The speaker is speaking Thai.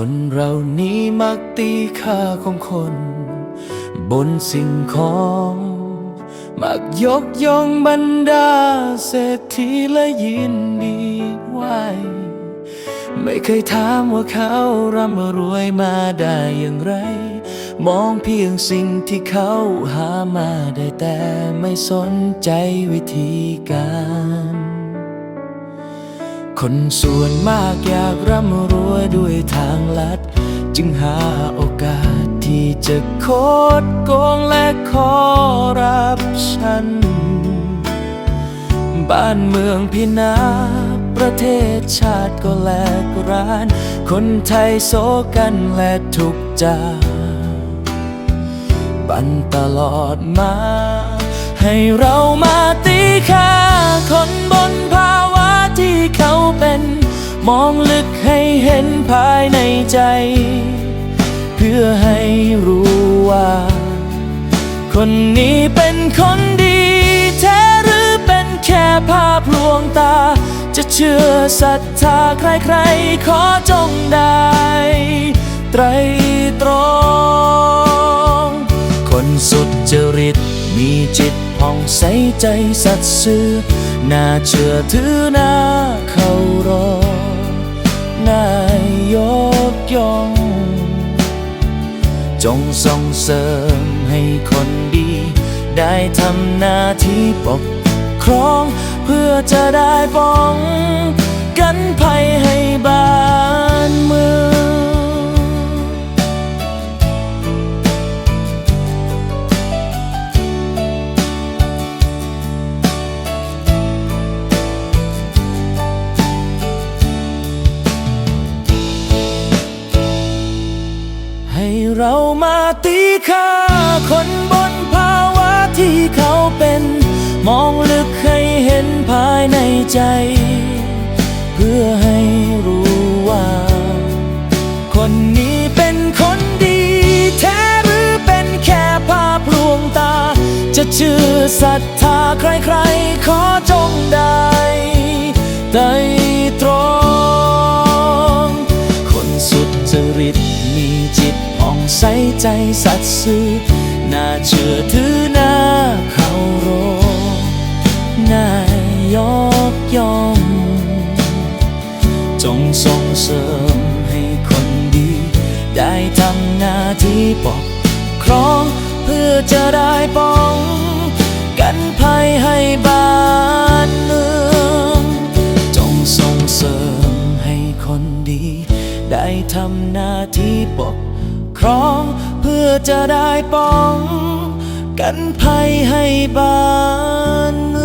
คนเรานี้มักตีค่าของคน บนสิ่งของ มักยกย่องบรรดาเศรษฐีและยินดีไหวไม่เคยถามว่าเขาร่ำรวยมาได้อย่างไร มองเพียงสิ่งที่เขาหามาได้แต่ไม่สนใจวิธีการ คนส่วนมากอยากร่ำรวยด้วยทางลัด จึงหาโอกาสที่จะโคดโกงและขอรับฉัน บ้านเมืองพินาศประเทศชาติก็แลกร้าน คนไทยโศกันและทุกจาบันตลอดมา ให้เรามาตี มองลึกให้เห็นภายในใจ เพื่อให้รู้ว่า คนนี้เป็นคนดีแท้หรือเป็นแค่ภาพลวงตา จะเชื่อศรัทธาใครๆ ขอจงได้ ไตรตรอง คนสุดจริตมีจิตผ่องใสใจสัตย์ซื่อน่าเชื่อถือนา จงส่งเสริมให้คนดี ได้ทำหน้าที่ปกครอง เพื่อจะได้ป้อง เรามาตีค่าคนบนภาวะที่เขาเป็น มองลึกให้เห็นภายในใจ เพื่อให้รู้ว่า คนนี้เป็นคนดีแท้หรือเป็นแค่ภาพลวงตา จะเชื่อศรัทธาใครๆ ขอจงได้ไต ใส่ใจสัตย์ซื่อน่าเชื่อถือน่าเคารพน่ายกย่อง จงส่งเสริมให้คนดี ได้ทำหน้าที่ปกครองเพื่อจะได้ป้อง กันภัยให้บ้านเมืองจงส่งเสริมให้คนดี ได้ทำหน้าที่ปก ครอง เพื่อจะได้ป้อง กันภัยให้บ้าน